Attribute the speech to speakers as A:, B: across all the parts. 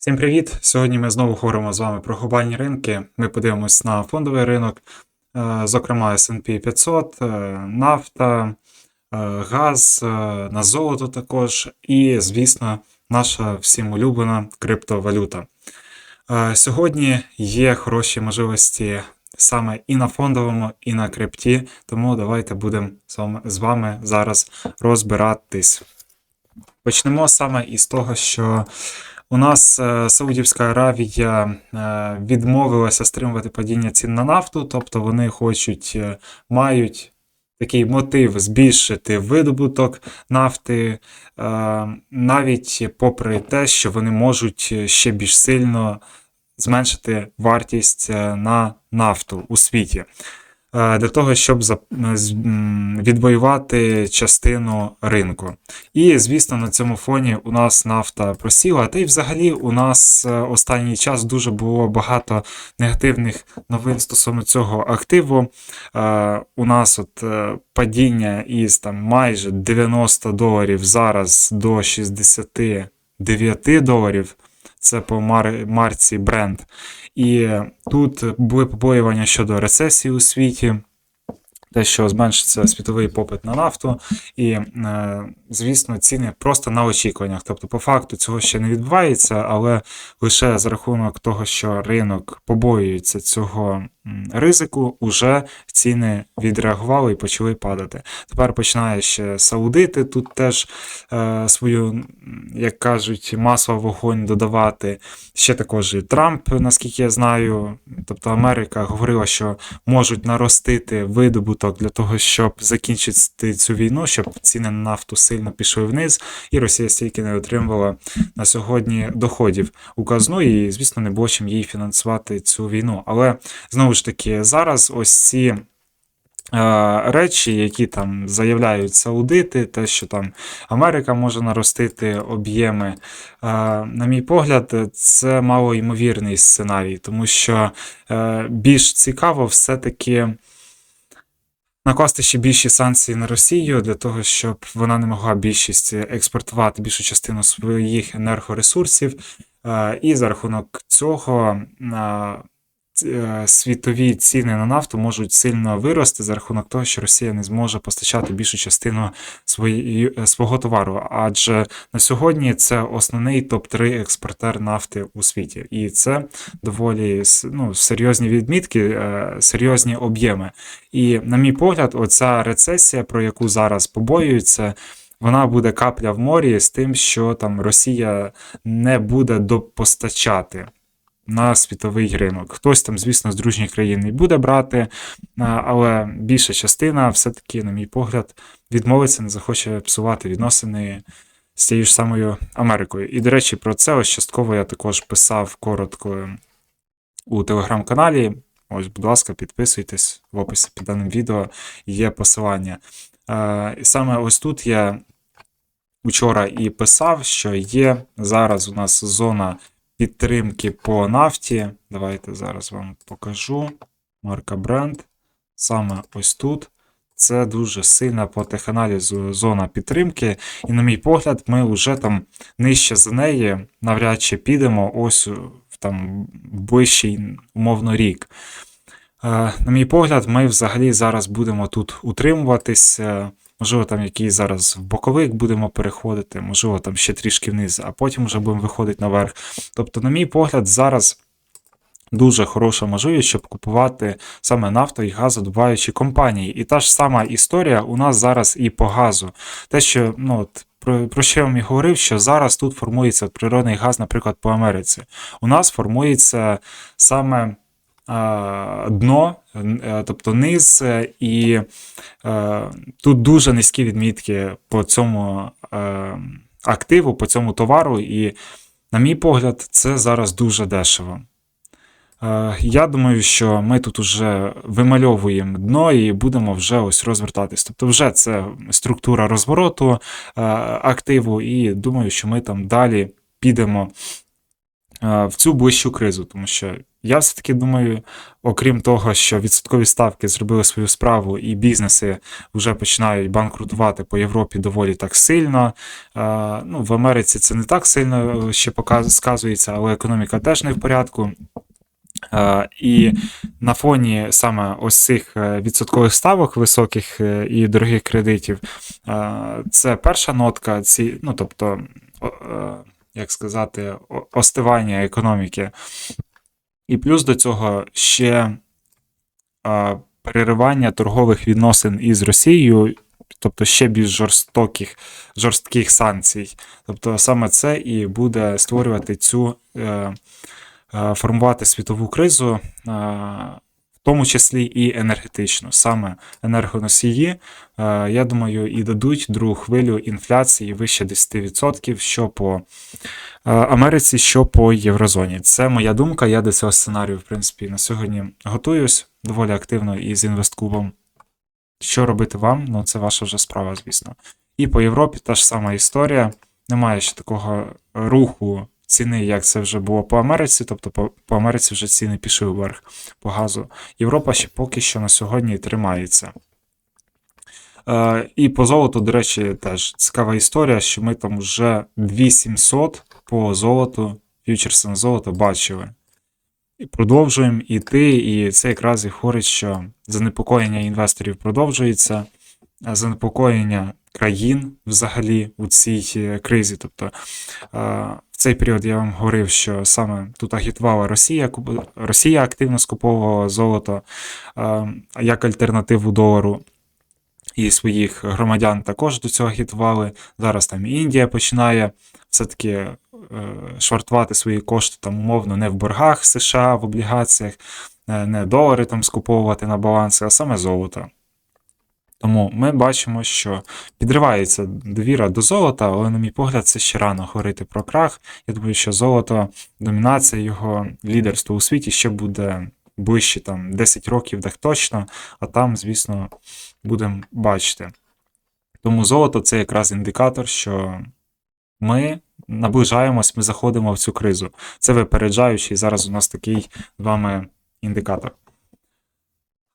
A: Всім привіт! Сьогодні ми знову говоримо з вами про глобальні ринки. Ми подивимось на фондовий ринок, е, зокрема SP 500, е, нафта, е, газ, на золото також, і, звісно, наша всім улюблена криптовалюта. Сьогодні є хороші можливості саме і на фондовому, і на крипті, тому давайте будемо з вами зараз розбиратись. Почнемо саме із того, що у нас е, Саудівська Аравія е, відмовилася стримувати падіння цін на нафту, тобто вони хочуть, е, мають такий мотив збільшити видобуток нафти, навіть попри те, що вони можуть ще більш сильно зменшити вартість на нафту у світі. Е, Для того, щоб відвоювати частину ринку. І, звісно, на цьому фоні у нас нафта просіла. Та й взагалі у нас е, останній час дуже було багато негативних новин стосовно цього активу. Е, У нас от падіння із там майже 90 доларів зараз до 69 доларів. Це по мар- марці бренд. І тут були побоювання щодо рецесії у світі, те, що зменшиться світовий попит на нафту, і, е, звісно, ціни просто на очікуваннях. Тобто, по факту цього ще не відбувається, але лише за рахунок того, що ринок побоюється цього ризику, уже ціни відреагували і почали падати. Тепер починає ще саудити тут теж е, свою, як кажуть, масло вогонь додавати. Ще також і Трамп, наскільки я знаю, тобто Америка говорила, що можуть наростити видобуток для того, щоб закінчити цю війну, щоб ціни на нафту сильно пішли вниз, і Росія стільки не отримувала на сьогодні доходів у казну, і, звісно, не було чим їй фінансувати цю війну. Але знову ж таки, зараз ось ці. е, Речі, які там заявляють саудити, те, що там Америка може наростити об'єми, е, на мій погляд, це малоймовірний сценарій, тому що е, більш цікаво все-таки накласти ще більші санкції на Росію для того, щоб вона не могла більшість експортувати більшу частину своїх енергоресурсів, е, і за рахунок цього е, світові ціни на нафту можуть сильно вирости за рахунок того, що Росія не зможе постачати більшу частину свої, е, свого товару. Адже на сьогодні це основний топ-3 експортер нафти у світі, і це доволі ну, серйозні відмітки, е, серйозні об'єми. І, на мій погляд, оця рецесія, про яку зараз побоюються, вона буде капля в морі з тим, що там Росія не буде допостачати на світовий ринок. Хтось там, звісно, з дружніх країн і буде брати, але більша частина, все-таки, на мій погляд, відмовиться, не захоче псувати відносини з тією ж самою Америкою. І, до речі, про це ось частково я також писав коротко у телеграм-каналі. Ось, будь ласка, підписуйтесь в описі під даним відео є посилання. Е, і саме ось тут я вчора і писав, що є зараз у нас зона підтримки по нафті. Давайте зараз вам покажу. Марка бренд. Саме ось тут. Це дуже сильна по теханалізу зона підтримки. І, на мій погляд, ми вже там нижче за неї навряд чи підемо ось в там ближчий, умовно, рік. Е, На мій погляд, ми взагалі зараз будемо тут утримуватись. Можливо, там якийсь зараз в боковик будемо переходити, можливо, там ще трішки вниз, а потім вже будемо виходити наверх. Тобто, на мій погляд, зараз дуже хороша можливість, щоб купувати саме нафто і газодобуваючі компанії. І та ж сама історія у нас зараз і по газу. Те, що ну, от, про, про що я вам і говорив, що зараз тут формується природний газ, наприклад, по Америці. У нас формується саме дно, е, тобто низ, е, і е, тут дуже низькі відмітки по цьому е, активу, по цьому товару, і, на мій погляд, це зараз дуже дешево. Е, Я думаю, що ми тут вже вимальовуємо дно і будемо вже ось розвертатись. Тобто, вже це структура розвороту е, активу, і думаю, що ми там далі підемо е, в цю ближчу кризу, тому що я все-таки думаю, окрім того, що відсоткові ставки зробили свою справу, і бізнеси вже починають банкрутувати по Європі доволі так сильно. Е, Ну, в Америці це не так сильно ще сказується, але економіка теж не в порядку. Е, І на фоні саме ось цих е, відсоткових ставок високих е, і дорогих кредитів, е, це перша нотка, ці, ну тобто, е, як сказати, остивання економіки. І плюс до цього ще е, переривання торгових відносин із Росією, тобто ще більш жорстоких, жорстких санкцій. Тобто саме це і буде створювати цю. Е, е, формувати світову кризу, е, в тому числі і енергетичну. Саме енергоносії, е, я думаю, і дадуть другу хвилю інфляції вище 10%, що по е, Америці, що по Єврозоні. Це моя думка. Я до цього сценарію, в принципі, на сьогодні готуюсь доволі активно із інвесткубом. Що робити вам? Ну, це ваша вже справа, звісно. І по Європі та ж сама історія. Немає ще такого руху ціни, як це вже було по Америці. Тобто по, по Америці вже ціни пішли вверх по газу. Європа ще поки що на сьогодні тримається. Е, і по золоту, до речі, теж цікава історія, що ми там вже 2700 по золоту, фьючерси на золото бачили. І продовжуємо йти, і це якраз і говорить, що занепокоєння інвесторів продовжується, занепокоєння країн взагалі у цій е, кризі. Тобто е, в цей період я вам говорив, що саме тут агітувала Росія, Росія активно скуповувала золото е, як альтернативу долару. І своїх громадян також до цього агітували. Зараз там Індія починає все-таки е, швартувати свої кошти там умовно не в боргах США, в облігаціях, не долари там скуповувати на баланси, а саме золото. Тому ми бачимо, що підривається довіра до золота, але, на мій погляд, це ще рано говорити про крах. Я думаю, що золото, домінація його лідерство у світі ще буде ближче там 10 років, так точно, а там, звісно, будемо бачити. Тому золото це якраз індикатор, що ми наближаємось, ми заходимо в цю кризу. Це випереджаючий зараз у нас такий з вами індикатор.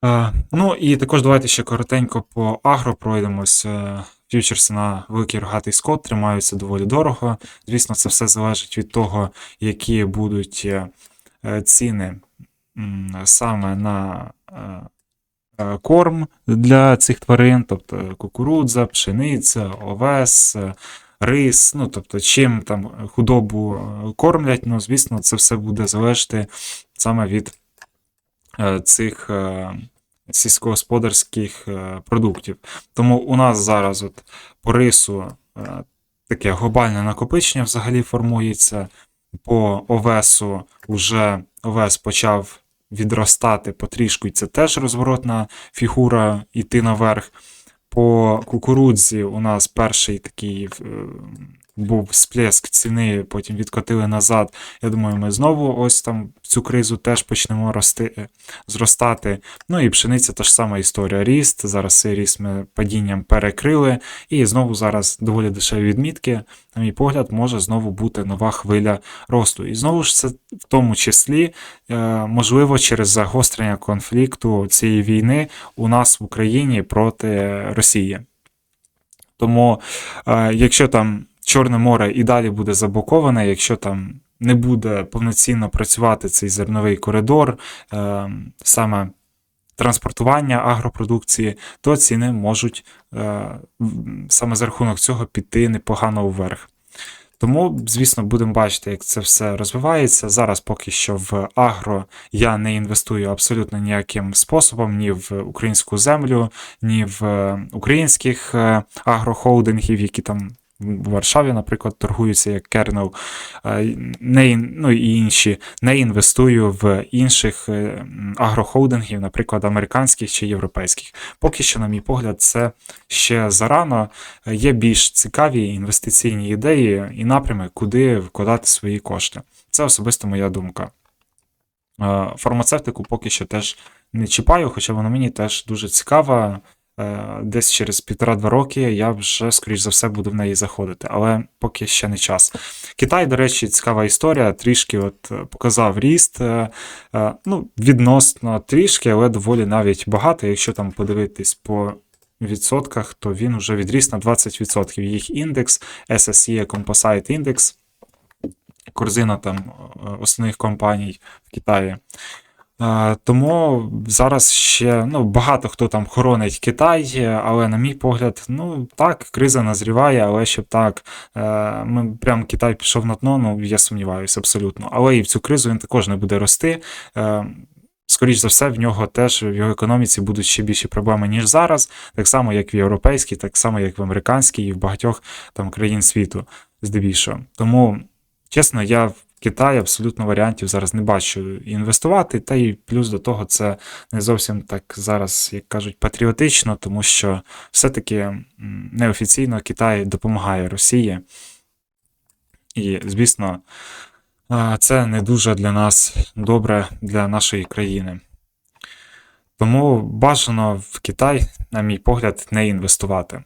A: Е, Ну і також давайте ще коротенько по агро пройдемось. Е, Фьючерси на великий рогатий скот тримаються доволі дорого. Звісно, це все залежить від того, які будуть е, ціни саме на корм для цих тварин, тобто кукурудза, пшениця, овес, рис, ну тобто чим там худобу кормлять, ну звісно, це все буде залежати саме від цих е, сільськогосподарських е, продуктів. Тому у нас зараз от по рису е, таке глобальне накопичення взагалі формується. По овесу вже овес почав відростати потрішку, і це теж розворотна фігура йти наверх. По кукурудзі у нас перший такий е, був сплеск ціни, потім відкотили назад. Я думаю, ми знову ось там цю кризу теж почнемо рости, е, зростати. Ну і пшениця та ж сама історія. Ріст. Зараз цей ріст ми падінням перекрили. І знову зараз доволі дешеві відмітки. На мій погляд, може знову бути нова хвиля росту. І знову ж це в тому числі, е, можливо, через загострення конфлікту цієї війни у нас в Україні проти Росії. Тому, е, якщо там Чорне море і далі буде заблоковане, якщо там не буде повноцінно працювати цей зерновий коридор, е, саме транспортування агропродукції, то ціни можуть е, саме за рахунок цього піти непогано вверх. Тому, звісно, будемо бачити, як це все розвивається. Зараз поки що в агро я не інвестую абсолютно ніяким способом, ні в українську землю, ні в е, українських е, агрохолдингів, які там в Варшаві, наприклад, торгуються як Kernel, е, не, ну і інші. Не інвестую в інших е, агрохолдингів, наприклад, американських чи європейських. Поки що, на мій погляд, це ще зарано. Е, Є більш цікаві інвестиційні ідеї і напрями, куди вкладати свої кошти. Це особисто моя думка. Фармацевтику поки що теж не чіпаю, хоча вона мені теж дуже цікава. Е, десь через півтора-два роки я вже, скоріш за все, буду в неї заходити, але поки ще не час. Китай, до речі, цікава історія, трішки от е, показав ріст, е, ну, відносно трішки, але доволі навіть багато. Якщо там подивитись по відсотках, то він вже відріс на 20%. Їх індекс, SSE Composite Index, корзина там основних компаній в Китаї. Тому зараз ще ну, багато хто там хоронить Китай, але, на мій погляд, ну так, криза назріває, але щоб так, е, ми прям Китай пішов на дно, ну я сумніваюся абсолютно. Але і в цю кризу він також не буде рости. Е, Скоріш за все, в нього теж в його економіці будуть ще більші проблеми, ніж зараз, так само, як в європейській, так само, як в американській і в багатьох там країн світу, здебільшого. Тому, чесно, я в Китаї абсолютно варіантів зараз не бачу інвестувати, та й плюс до того, це не зовсім так зараз, як кажуть, патріотично, тому що все-таки неофіційно Китай допомагає Росії. І, звісно, це не дуже для нас добре для нашої країни. Тому бажано в Китай, на мій погляд, не інвестувати.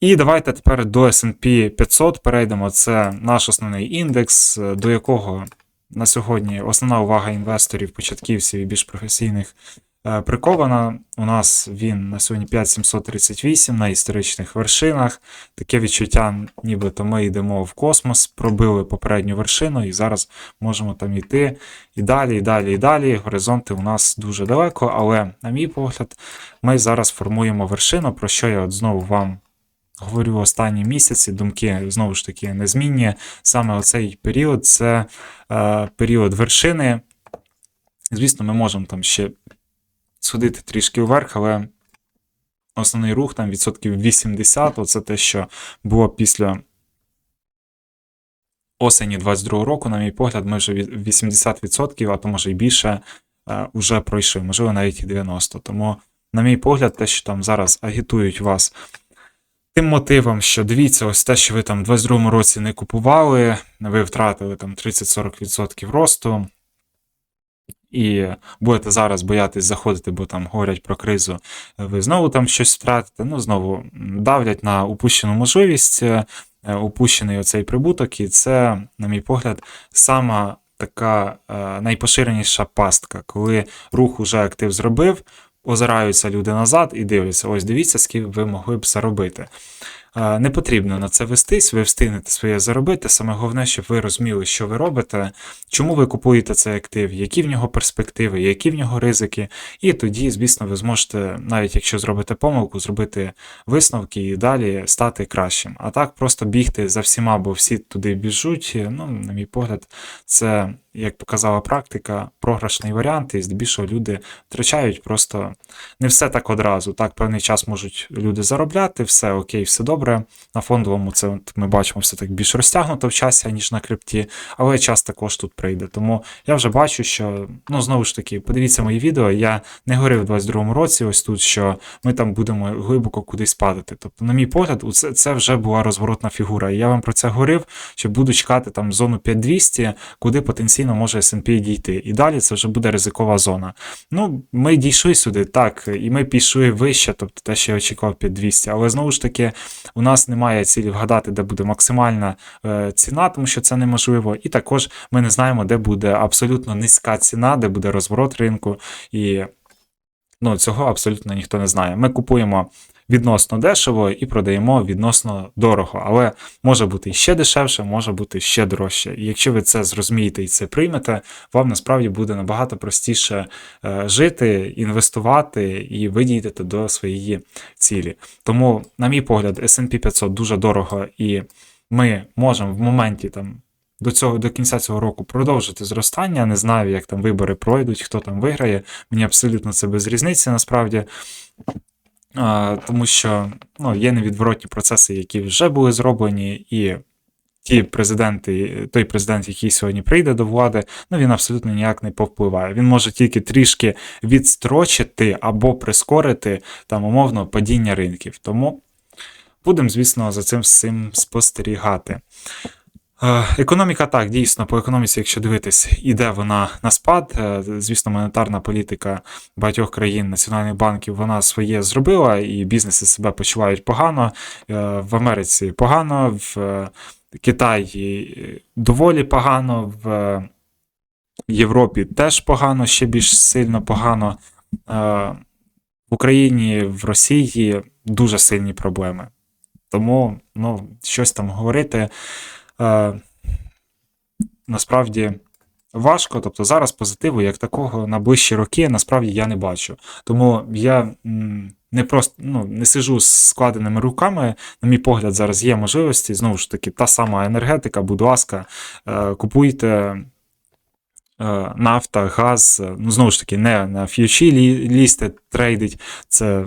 A: І давайте тепер до SP 500 перейдемо. Це наш основний індекс, до якого на сьогодні основна увага інвесторів, початківців і більш професійних е, прикована. У нас він на сьогодні 5738 на історичних вершинах. Таке відчуття, нібито ми йдемо в космос, пробили попередню вершину, і зараз можемо там йти і далі, і далі, і далі. Горизонти у нас дуже далеко, але, на мій погляд, ми зараз формуємо вершину, про що я от знову вам говорю останні місяці. Думки знову ж таки незмінні. Саме оцей період це е, період вершини. Звісно, ми можемо там ще сходити трішки вверх, але основний рух там відсотків 80, оце те, що було після осені 22 року, на мій погляд, ми вже 80%, а то може і більше, е, вже пройшли, можливо, навіть і 90%. Тому, на мій погляд, те, що там зараз агітують вас тим мотивом, що дивіться, ось те, що ви там в 22 році не купували, ви втратили там 30-40% росту. І будете зараз боятись заходити, бо там говорять про кризу, ви знову там щось втратите, ну знову давлять на упущену можливість, е, упущений оцей прибуток, і це, на мій погляд, сама така е, найпоширеніша пастка, коли рух уже актив зробив, озираються люди назад і дивляться, ось дивіться, скільки ви могли б заробити. Е, Не потрібно на це вестись, ви встигнете своє заробити. Саме головне, щоб ви розуміли, що ви робите, чому ви купуєте цей актив, які в нього перспективи, які в нього ризики. І тоді, звісно, ви зможете, навіть якщо зробите помилку, зробити висновки і далі стати кращим. А так просто бігти за всіма, бо всі туди біжуть. Ну, на мій погляд, це. Як показала практика, програшний варіант, і здебільшого люди втрачають просто не все так одразу. Так, певний час можуть люди заробляти, все окей, все добре. На фондовому це ми бачимо все так більш розтягнуто в часі, ніж на крипті, але час також тут прийде. Тому я вже бачу, що ну знову ж таки, подивіться мої відео. Я не говорив у 22-му році, ось тут, що ми там будемо глибоко кудись падати. Тобто, на мій погляд, це, це вже була розворотна фігура. І я вам про це говорив, що буду чекати там зону 5200, куди потенційно може S&P дійти. І далі це вже буде ризикова зона. Ну, ми дійшли сюди, так, і ми пішли вище, тобто те, що я очікував 5200, але знову ж таки, у нас немає цілі вгадати, де буде максимальна е, ціна, тому що це неможливо. І також ми не знаємо, де буде абсолютно низька ціна, де буде розворот ринку. І ну, цього абсолютно ніхто не знає. Ми купуємо відносно дешево і продаємо відносно дорого. Але може бути ще дешевше, може бути ще дорожче. І якщо ви це зрозумієте і це приймете, вам насправді буде набагато простіше е, жити, інвестувати і ви дійдете до своєї цілі. Тому, на мій погляд, S&P 500 дуже дорого, і ми можемо в моменті там. До цього до кінця цього року продовжити зростання. Не знаю, як там вибори пройдуть, хто там виграє. Мені абсолютно це без різниці насправді. Тому що ну, є невідворотні процеси, які вже були зроблені, і ті президенти, той президент, який сьогодні прийде до влади, ну він абсолютно ніяк не повпливає. Він може тільки трішки відстрочити або прискорити там умовно падіння ринків. Тому будемо, звісно, за цим всім спостерігати. Е, Економіка так, дійсно, по економіці, якщо дивитись, іде вона на спад. Е, Звісно, монетарна політика багатьох країн, національних банків, вона своє зробила, і бізнеси себе почувають погано. Е, В Америці погано, в Китаї доволі погано, в Європі теж погано, ще більш сильно погано. В Україні, в Росії дуже сильні проблеми. Тому ну, щось там говорити е, насправді важко. Тобто зараз позитиву як такого на ближчі роки насправді я не бачу. Тому я не просто ну, не сижу з складеними руками. На мій погляд, зараз є можливості. Знову ж таки, та сама енергетика, будь ласка, е, купуйте. е, Нафта, газ, е, ну знову ж таки, не на ф'ючі лі- лізьте, трейдить. Це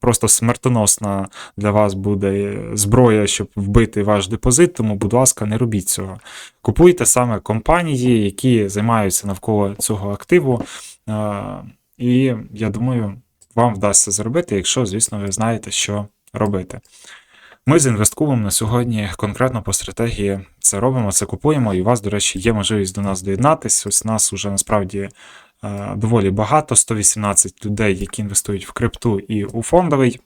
A: просто смертоносна для вас буде зброя, щоб вбити ваш депозит. Тому, будь ласка, не робіть цього. Купуйте саме компанії, які займаються навколо цього активу. І я думаю, вам вдасться зробити, якщо, звісно, ви знаєте, що робити. Ми з інвесткубом на сьогодні конкретно по стратегії це робимо, це купуємо, і у вас, до речі, є можливість до нас доєднатись. Ось нас уже насправді доволі багато, 118 людей, які інвестують в крипту і у фондовий.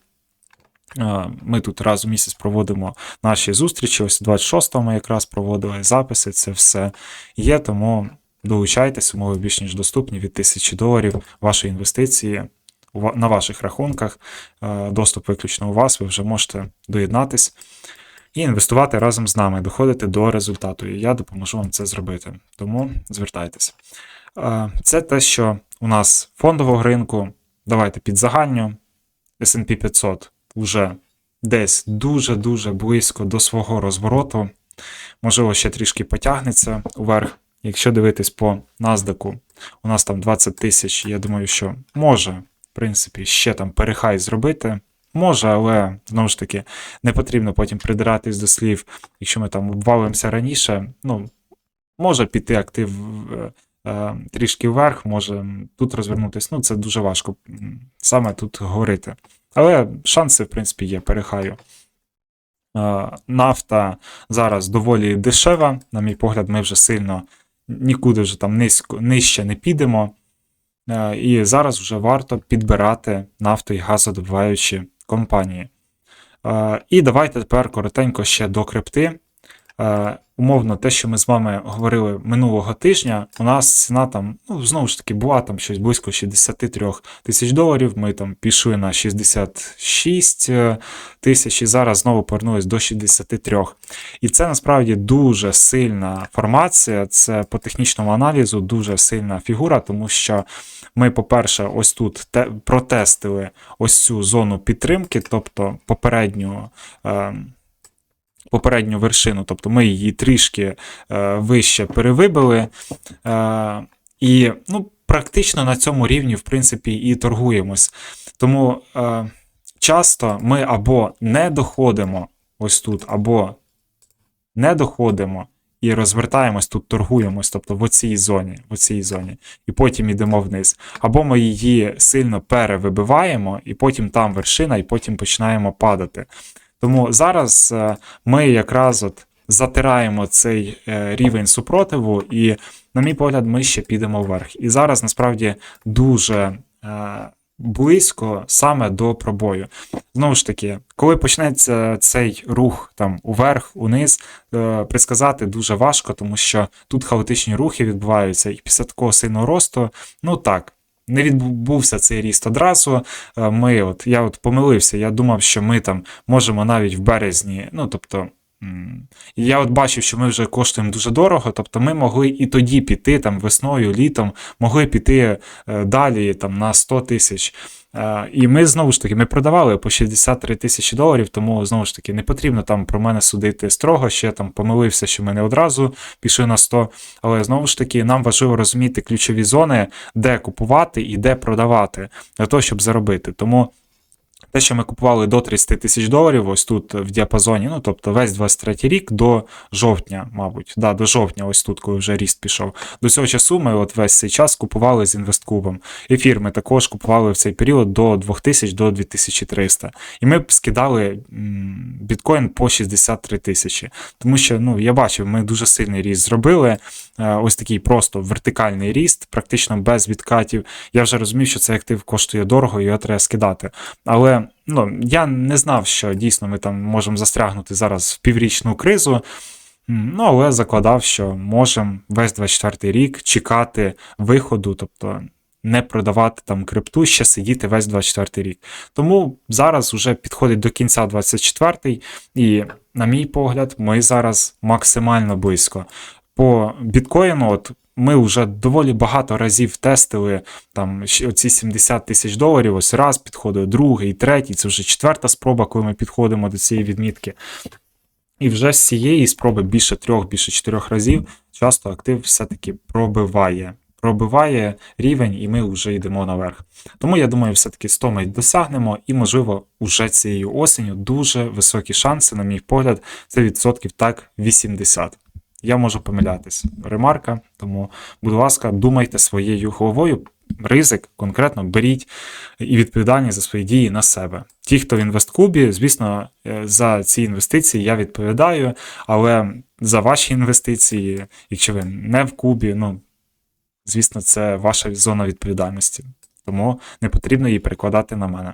A: Е, Ми тут раз у місяць проводимо наші зустрічі. Ось 26-го ми якраз проводили записи. Це все є. Тому долучайтесь, умови більш ніж доступні від 1000 доларів. Ваші інвестиції на ваших рахунках. Е, Доступ виключно у вас. Ви вже можете доєднатись і інвестувати разом з нами, доходити до результату. І я допоможу вам це зробити. Тому звертайтесь. Е, Це те, що у нас фондового ринку. Давайте під загальню. S&P 500 вже десь дуже-дуже близько до свого розвороту. Можливо, ще трішки потягнеться вверх. Якщо дивитись по NASDAQ, у нас там 20 тисяч. Я думаю, що може, в принципі, ще там перехай зробити. Може, але знову ж таки не потрібно потім придиратись до слів, якщо ми там обвалимося раніше. Ну, може піти актив е, трішки вверх, може тут розвернутися. Ну, це дуже важко саме тут говорити. Але шанси, в принципі, є, перехаю. Е, Нафта зараз доволі дешева. На мій погляд, ми вже сильно нікуди вже там низько, нижче не підемо. Е, І зараз вже варто підбирати нафто і газодобуваючі компанії. Е, І давайте тепер коротенько ще до крипти. Е, Умовно, те, що ми з вами говорили минулого тижня, у нас ціна там, ну, знову ж таки, була там щось близько 63 тисяч доларів. Ми там пішли на 66 е, тисяч і зараз знову повернулись до 63. І це насправді дуже сильна формація. Це по технічному аналізу дуже сильна фігура, тому що ми, по-перше, ось тут те, протестили ось цю зону підтримки, тобто попередню. Е, Попередню вершину, тобто ми її трішки е, вище перевибили. Е, і ну, практично на цьому рівні, в принципі, і торгуємось. Тому е, часто ми або не доходимо ось тут, або не доходимо і розвертаємось тут, торгуємось, тобто в оцій зоні, в оцій зоні, і потім йдемо вниз. Або ми її сильно перевибиваємо, і потім там вершина, і потім починаємо падати. Тому зараз е, ми якраз от затираємо цей е, рівень супротиву, і, на мій погляд, ми ще підемо вверх. І зараз насправді дуже е, близько саме до пробою. Знову ж таки, коли почнеться цей рух там уверх, униз, е, предсказати дуже важко, тому що тут хаотичні рухи відбуваються, і після такого сильного росту, ну так. Не відбувся цей ріст одразу. Е, Ми, от я от помилився. Я думав, що ми там можемо навіть в березні. Ну тобто, м, я от бачив, що ми вже коштуємо дуже дорого. Тобто, ми могли і тоді піти там весною, літом, могли піти е, далі там на 100 тисяч. Е, І ми знову ж таки ми продавали по 63 тисячі доларів, тому знову ж таки не потрібно там про мене судити строго. Ще там помилився, що ми не одразу пішли на 100. Але знову ж таки, нам важливо розуміти ключові зони, де купувати і де продавати для того, щоб заробити. Тому те, що ми купували до 30 тисяч доларів, ось тут в діапазоні, ну тобто весь 23 рік до жовтня, мабуть, да, до жовтня, ось тут, коли вже ріст пішов. До цього часу ми от весь цей час купували з інвесткубом. Ефір ми також купували в цей період до 2000 до 2300. І ми б скидали біткоін по 63 тисячі. Тому що ну, я бачив, ми дуже сильний ріст зробили. Е, Ось такий просто вертикальний ріст, практично без відкатів. Я вже розумів, що цей актив коштує дорого, і його треба скидати. Але ну, я не знав, що дійсно ми там можемо застрягнути зараз в піврічну кризу. Ну, але закладав, що можемо весь 24-й рік чекати виходу, тобто не продавати там крипту, ще сидіти весь 24-й рік. Тому зараз вже підходить до кінця 24-й, і, на мій погляд, ми зараз максимально близько. По біткоїну, от ми вже доволі багато разів тестили там оці 70 тисяч доларів. Ось раз підходив, другий, третій. Це вже четверта спроба, коли ми підходимо до цієї відмітки. І вже з цієї спроби більше трьох, більше чотирьох разів часто актив все-таки пробиває. Пробиває рівень, і ми вже йдемо наверх. Тому я думаю, все-таки 100 ми досягнемо, і, можливо, уже цією осінню дуже високі шанси, на мій погляд, це відсотків так 80. Я можу помилятись. Ремарка, тому, будь ласка, думайте своєю головою. Ризик конкретно беріть і відповідальність за свої дії на себе. Ті, хто в інвесткубі, звісно, е, за ці інвестиції я відповідаю, але за ваші інвестиції, якщо ви не в кубі, ну звісно, це ваша зона відповідальності. Тому не потрібно її перекладати на мене.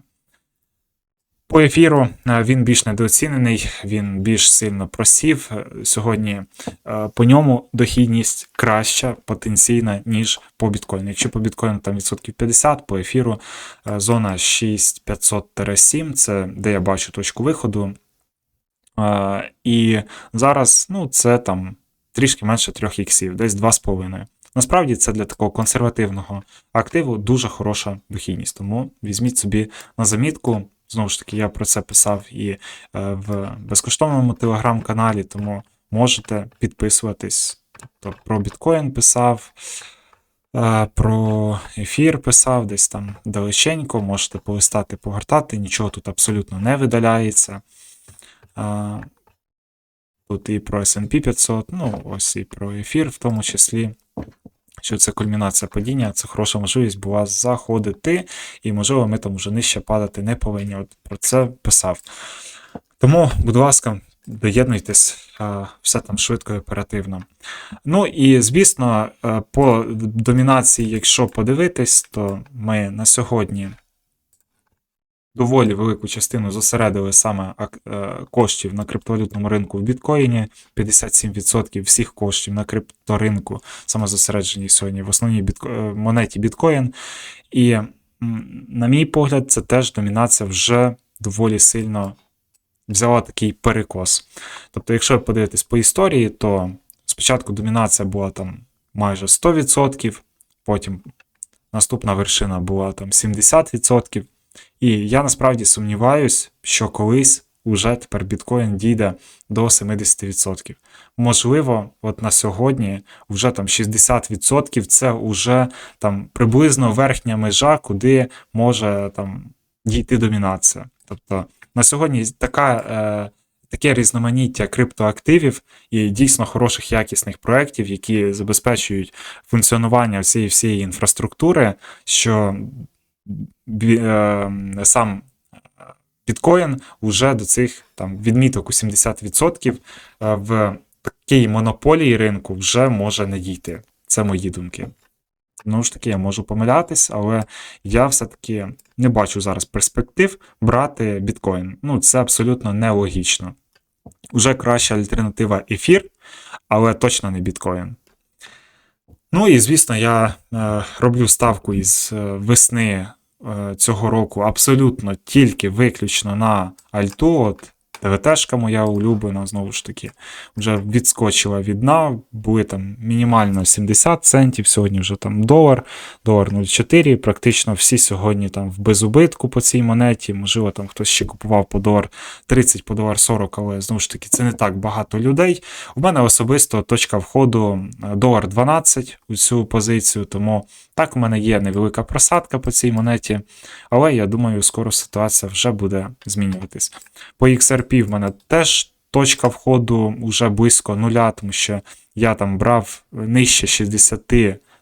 A: По ефіру е, він більш недооцінений, він більш сильно просів. Е, Сьогодні е, по ньому дохідність краща потенційна, ніж по біткоїну. Якщо по біткоїну там відсотків 50, по ефіру зона 6500-7, це де я бачу точку виходу. І зараз ну, це там трішки менше 3 іксів, десь 2,5. Насправді це для такого консервативного активу дуже хороша дохідність. Тому візьміть собі на замітку. Знову ж таки, я про це писав і е, в безкоштовному телеграм-каналі, тому можете підписуватись. Тобто про біткоін писав, е, про ефір писав, десь там далеченько, можете полистати, погортати, нічого тут абсолютно не видаляється. Е, Тут і про SP 500, ну ось і про ефір в тому числі. Що це кульмінація падіння, це хороша можливість була заходити, і, можливо, ми там вже нижче падати не повинні. От про це писав. Тому, будь ласка, доєднуйтесь, все там швидко і оперативно. Ну і звісно, е, по домінації, якщо подивитись, то ми на сьогодні доволі велику частину зосередили саме е, коштів на криптовалютному ринку в біткоїні. 57% всіх коштів на крипторинку саме зосереджені сьогодні в основній бітко... е, монеті біткоін. І, на мій погляд, це теж домінація вже доволі сильно взяла такий перекос. Тобто, якщо подивитись по історії, то спочатку домінація була там майже 100%, потім наступна вершина була там 70%. І я насправді сумніваюсь, що колись уже тепер біткоін дійде до 70%. Можливо, от на сьогодні вже там 60% це вже там приблизно верхня межа, куди може там дійти домінація. Тобто на сьогодні така, е, таке різноманіття криптоактивів і дійсно хороших якісних проєктів, які забезпечують функціонування всієї всієї інфраструктури, що сам біткоін вже до цих там відміток у 70% е, в такій монополії ринку вже може не дійти. Це мої думки. Знову ж таки, я можу помилятись, але я все-таки не бачу зараз перспектив брати біткоін. Ну, це абсолютно нелогічно. Уже краща альтернатива ефір, але точно не біткоін. Ну і звісно, я е, роблю ставку із е, весни е, цього року абсолютно тільки виключно на альту. От ТВТшка моя улюблена, знову ж таки, вже відскочила від дна, були там мінімально 70 центів, сьогодні вже там долар, долар 0,4. Практично всі сьогодні там в безубитку по цій монеті. Можливо, там хтось ще купував по долар 30, по долар 40, але знову ж таки це не так багато людей. У мене особисто точка входу е, долар 12 у цю позицію, тому так у мене є невелика просадка по цій монеті, але я думаю, скоро ситуація вже буде змінюватись. По XRP в мене теж точка входу вже близько нуля, тому що я там брав нижче 60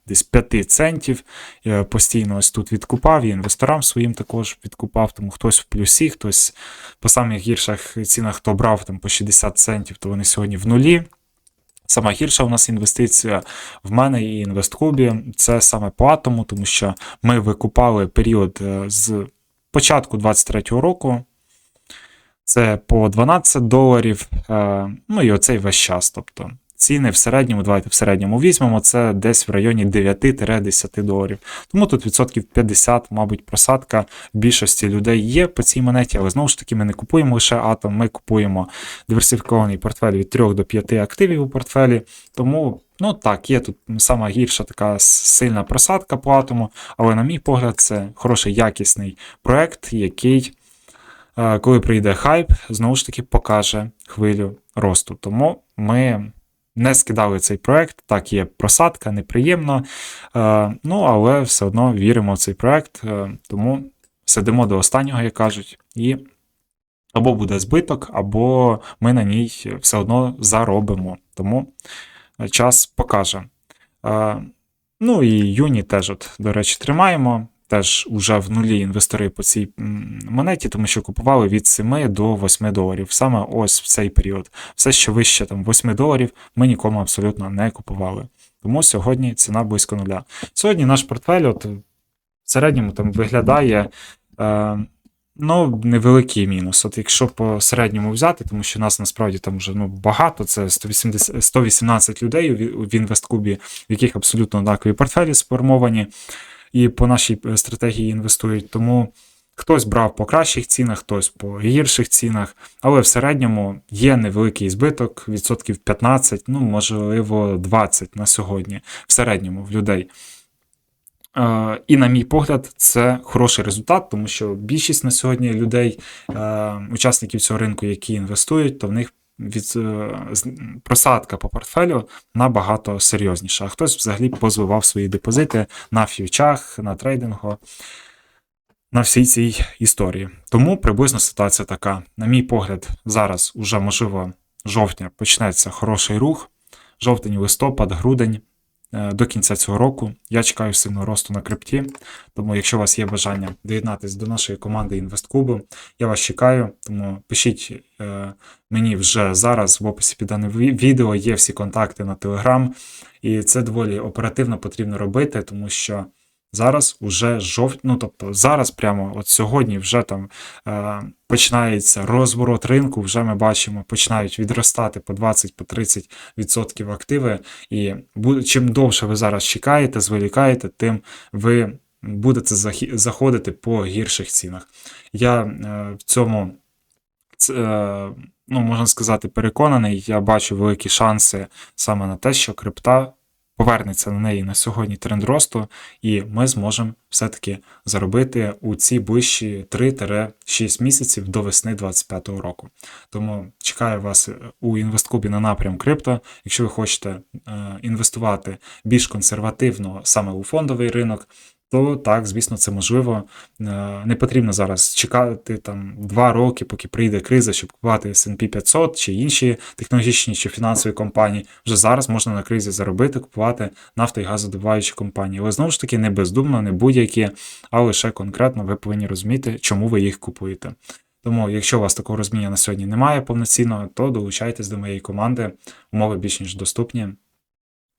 A: десь 5 центів. Я постійно ось тут відкупав, і інвесторам своїм також відкупав, тому хтось в плюсі, хтось по самих гірших цінах, хто брав там по 60 центів, то вони сьогодні в нулі. Сама гірша у нас інвестиція в мене і інвесткубі це саме по атому, тому що ми викупали період е, з початку 23-го року. Це по 12 доларів. е, Ну і оцей весь час. Тобто ціни в середньому, давайте в середньому візьмемо, це десь в районі 9-10 доларів. Тому тут відсотків 50, мабуть, просадка більшості людей є по цій монеті, але знову ж таки ми не купуємо лише атом, ми купуємо диверсифікований портфель від 3 до 5 активів у портфелі. Тому, ну так, є тут сама гірша така сильна просадка по атому, але, на мій погляд, це хороший якісний проект, який. Коли прийде хайп, знову ж таки покаже хвилю росту. Тому ми не скидали цей проект. Так, є просадка, неприємно. Ну, але все одно віримо в цей проект, тому сидимо до останнього, як кажуть, і або буде збиток, або ми на ній все одно заробимо. Тому час покаже. Ну і юні теж, от, до речі, тримаємо. Теж уже в нулі інвестори по цій монеті, тому що купували від 7 до 8 доларів. Саме ось в цей період. Все, що вище там 8 доларів, ми нікому абсолютно не купували. Тому сьогодні ціна близько нуля. Сьогодні наш портфель от, в середньому там виглядає е, ну, невеликий мінус. От якщо по середньому взяти, тому що нас насправді там вже ну, багато, це 180, 118 людей у Вінвесткубі, в яких абсолютно однакові портфелі сформовані і по нашій е, стратегії інвестують. Тому хтось брав по кращих цінах, хтось по гірших цінах, але в середньому є невеликий збиток, відсотків 15, ну можливо 20 на сьогодні, в середньому в людей. Е, І, на мій погляд, це хороший результат, тому що більшість на сьогодні людей, е, учасників цього ринку, які інвестують, то в них від е, просадка по портфелю набагато серйозніша. А хтось взагалі позвивав свої депозити на фьючах, на трейдингу, на всій цій історії. Тому приблизно ситуація така. На мій погляд, зараз уже можливо жовтня почнеться хороший рух. Жовтень, листопад, грудень до кінця цього року. Я чекаю сильного росту на крипті. Тому, якщо у вас є бажання доєднатися до нашої команди інвесткубу, я вас чекаю. Тому пишіть е, мені вже зараз в описі під даним відео є всі контакти на Телеграм, І це доволі оперативно потрібно робити, тому що зараз уже жовт, ну тобто зараз, прямо от сьогодні, вже там е, починається розворот ринку. Вже ми бачимо, починають відростати по 20 по 30 відсотків активи. І чим довше ви зараз чекаєте, зволікаєте, тим ви будете заходити по гірших цінах. Я е, в цьому е, ну, можна сказати, переконаний. Я бачу великі шанси саме на те, що крипта повернеться на неї на сьогодні тренд росту, і ми зможемо все-таки заробити у ці ближчі 3-6 місяців до весни 2025 року. Тому чекаю вас у інвесткубі на напрям крипто. Якщо ви хочете е, інвестувати більш консервативно саме у фондовий ринок, то так, звісно, це можливо. Е, Не потрібно зараз чекати там два роки, поки прийде криза, щоб купувати S&P 500 чи інші технологічні чи фінансові компанії. Вже зараз можна на кризі заробити, купувати нафто і газодобуваючі компанії. Але знову ж таки не бездумно, не будь-які, а лише конкретно ви повинні розуміти, чому ви їх купуєте. Тому, якщо у вас такого розуміння на сьогодні немає повноцінного, то долучайтесь до моєї команди. Умови більш ніж доступні.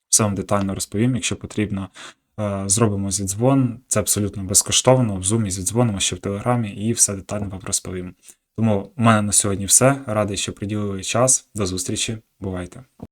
A: Все вам детально розповім, якщо потрібно. Е, Зробимо зідзвон, це абсолютно безкоштовно. В Zoom зідзвонимо ще в Телеграмі і все детально вам розповім. Тому в мене на сьогодні все. Радий, що приділили час. До зустрічі. Бувайте!